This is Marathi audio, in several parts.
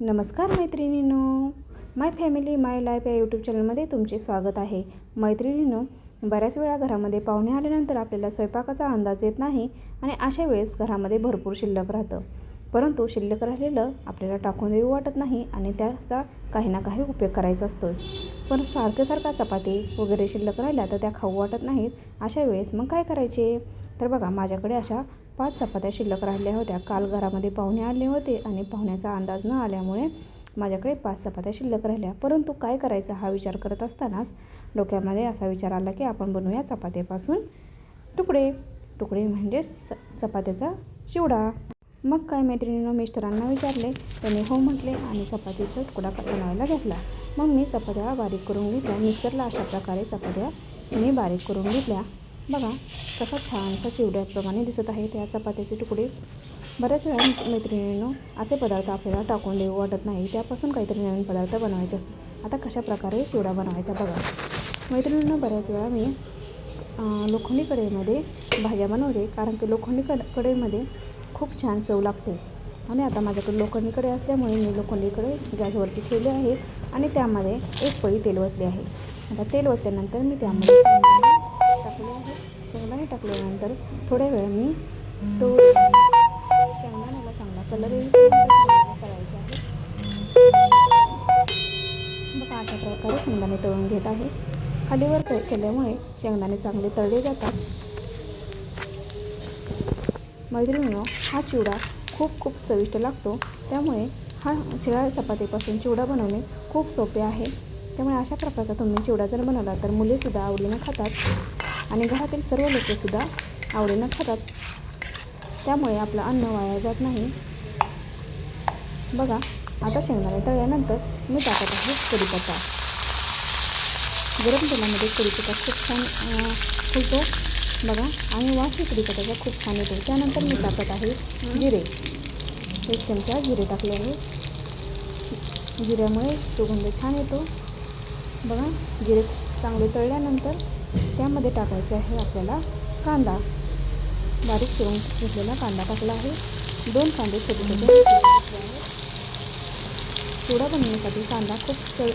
नमस्कार मैत्रिणींनो. माय फॅमिली माय लाईफ या यूट्यूब चॅनलमध्ये तुमचे स्वागत आहे. मैत्रिणींनो बऱ्याच वेळा घरामध्ये पाहुणे आल्यानंतर आपल्याला स्वयंपाकाचा अंदाज येत नाही आणि अशा वेळेस घरामध्ये भरपूर शिल्लक राहतं. परंतु शिल्लक राहिलेलं आपल्याला टाकून देऊ वाटत नाही आणि त्याचा काही ना काही उपयोग करायचा असतो. पण सारखं सारखा चपाती वगैरे शिल्लक राहिल्या तर त्या खाऊ वाटत नाहीत. अशा वेळेस मग काय करायचे? तर बघा माझ्याकडे अशा पाच चपात्या शिल्लक राहिल्या होत्या. काल घरामध्ये पाहुणे आले होते आणि पाहुण्याचा अंदाज न आल्यामुळे माझ्याकडे पाच चपात्या शिल्लक राहिल्या. परंतु काय करायचं हा विचार करत असतानाच डोक्यामध्ये असा विचार आला की आपण बनवूया चपात्यापासून तुकडे. तुकडे म्हणजेच च चपात्याचा चिवडा. मग काय मैत्रिणीनं मिस्टरांना विचारले. त्यांनी हो म्हटले आणि चपातीचा तुकडा बनवायला घेतला. मग मी चपात्या बारीक करून घेतल्या. मिक्सरला अशा प्रकारे चपात्या मी बारीक करून घेतल्या. बघा कसा छानसा चिवड्याप्रमाणे दिसत आहे. त्या चपात्याचे तुकडे बऱ्याच वेळा मैत्रिणींनो असे पदार्थ आपल्याला टाकून देऊ वाटत नाही. त्यापासून काहीतरी नवीन पदार्थ बनवायचे असतात आता कशा प्रकारे चिवडा बनवायचा बघा. मैत्रिणींनो बऱ्याच वेळा मी लोखंडी कढईमध्ये भाज्या बनवते कारण की लोखंडी कड कढईमध्ये खूप छान चव लागते. आणि आता माझ्याकडे लोखंडी कढई असल्यामुळे मी लोखंडी कढई गॅसवरती ठेवली आहे आणि त्यामध्ये एक पळी तेल ओतले आहे. आता तेल ओतल्यानंतर मी त्यामध्ये टाकले आहे शेंगदाणे टाकल्यानंतर थोड्या वेळ मी तो शेंगदाण्याला चांगला कलर येईपर्यंत करायचे आहे बघा अशा प्रकारे शेंगदाणे तळून घेत आहे. खालीवर केल्यामुळे शेंगदाणे चांगले तळले जातात. मैत्रिणीनं हा चिवडा खूप खूप चविष्ट लागतो. त्यामुळे हा शिळा चपातीपासून चिवडा बनवणे खूप सोपे आहे. त्यामुळे अशा प्रकारचा तुम्ही चिवडा जर बनवला तर मुलेसुद्धा आवडीनं खातात. आणि घरातील सर्व लोकंसुद्धा आवडीनं खातात. त्यामुळे आपलं अन्न वाया जात नाही. बघा आता शेंगदाणे तळल्यानंतर मी टाकत आहे कढीपत्ता. गरम तेलामध्ये कढीपत्ता खूप छान फुलतो. बघा आणि वास कढीपत्त्याचा खूप छान येतो. त्यानंतर मी टाकत आहे जिरे. एक चमचा जिरे टाकले आहे. जिऱ्यामुळे सुगंध छान येतो. बघा जिरे चांगले तळल्यानंतर त्यामध्ये टाकायचं आहे आपल्याला कांदा. बारीक चिरून घेतलेला कांदा टाकला आहे. दोन कांदे छोटे छोटे चुडा आहे बनवण्यासाठी कांदा खूप चव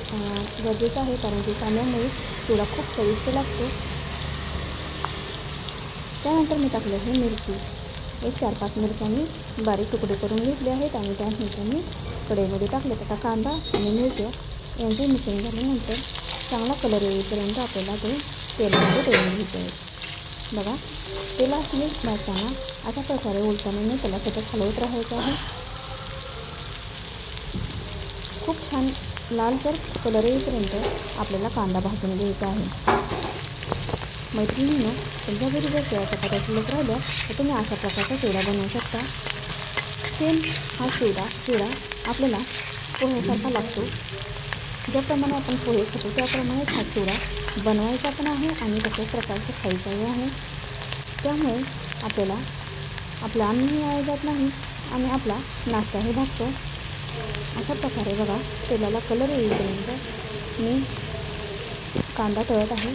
गरजेचा आहे कारण की कांद्यामुळे चुडा खूप चविष्ट लागतो. त्यानंतर मी टाकले आहे मिरची. एक चार पाच मिरच्या मी बारीक तुकडे करून घेतले आहेत आणि त्यानंतर मी कढईमध्ये टाकले आता कांदा आणि मिरच्या यांचे मिश्रण झाल्यानंतर चांगला कलर येईपर्यंत आपल्याला ते तेलामध्ये तळून घ्यायचे आहे बघा तेलात मीठ भाजताना अशा प्रकारे उलटाने मी त्याला सतत हलवत राहायचं आहे. खूप छान लालसर कलर येईपर्यंत आपल्याला कांदा भाजून घ्यायचा आहे. मैत्रिणीनं तुमच्या घरी जर शिळ्या चपात्या शिल्लक राहिल्या तर तुम्ही अशा प्रकारचा चिवडा बनवू शकता. सेम हा चिवडा चिवडा आपल्याला पोह्यासारखा लागतो. ज्याप्रमाणे आपण पोहे खातो त्याप्रमाणेच हा चिवडा बनवायचा पण आहे आणि तशाच प्रकारचा खायचाही आहे. त्यामुळे आपल्याला आपलं अन्नही वाया जात नाही आणि आपला नाश्ताही भागतो. अशा प्रकारे बघा तेलाला कलर येईपर्यंत मी कांदा तळत आहे.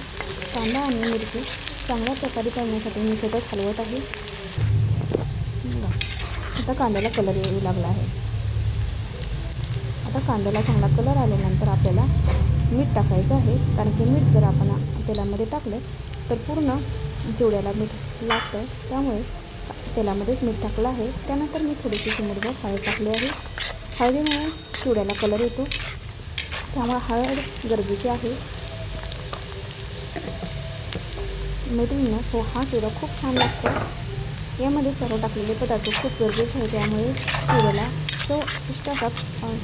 कांदा आणि मिरची चांगल्या प्रकारे तळण्यासाठी मी सतत हलवत आहे. आता कांद्याला कलर येऊ लागला आहे. आता कांद्याला चांगला कलर आल्यानंतर आपल्याला मीठ टाकायचं आहे. कारण की मीठ जर आपण तेलामध्ये टाकलं तर पूर्ण चिवड्याला मीठ लागतं त्यामुळे तेलामध्येच मीठ टाकलं आहे. त्यानंतर मी थोडीशी चिमुडभर हळद टाकली आहे. हळदीमुळे चिवड्याला कलर येतो त्यामुळे हळद गरजेची आहे. मैत्रिणीनं हो हा चिवडा खूप छान लागतो. यामध्ये सर्व टाकलेले पदार्थ खूप गरजेचे आहे. त्यामुळे चिवड्याला चव इष्टात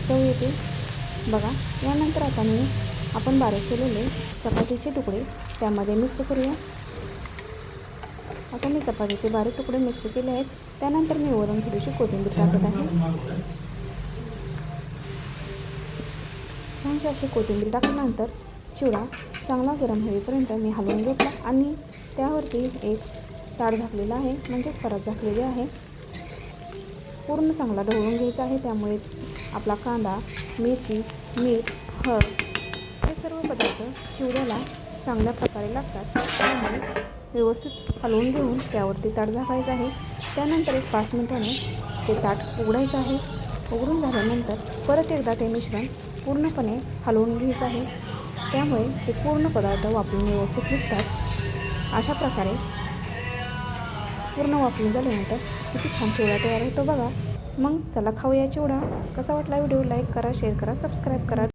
चव येते. बघा यानंतर आता मी आपण बारीक केलेले चपातीचे तुकडे त्यामध्ये मिक्स करूया. आता मी चपातीचे बारीक तुकडे मिक्स केले आहेत. त्यानंतर मी वरून थोडीशी कोथिंबीर टाकत आहे. छानशी अशी कोथिंबीर टाकल्यानंतर चिवडा चांगला गरम होईपर्यंत मी हलवून घेतला आणि त्यावरती एक ताड झाकलेला आहे म्हणजे परत झाकलेली आहे. पूर्ण चांगला ढवळून घ्यायचा आहे. त्यामुळे आपला कांदा मिरची मीठ हळद हे सर्व पदार्थ चिवड्याला चांगल्या प्रकारे लागतात. त्यामुळे व्यवस्थित हलवून घेऊन त्यावरती ताट झाकायचं आहे. त्यानंतर एक पाच मिनिटाने ते ताट उघडायचं आहे. उघडून झाल्यानंतर परत एकदा ते मिश्रण पूर्णपणे हलवून घ्यायचं आहे. त्यामुळे ते पूर्ण पदार्थ वापरून व्यवस्थित निघतात. अशा प्रकारे पूर्ण वापरून झाल्यानंतर किती छान चिवडा तयार होतो बघा. मग चला खाऊया चिवडा. कसा वाटला व्हिडिओ? लाईक करा शेअर करा सबस्क्राईब करा.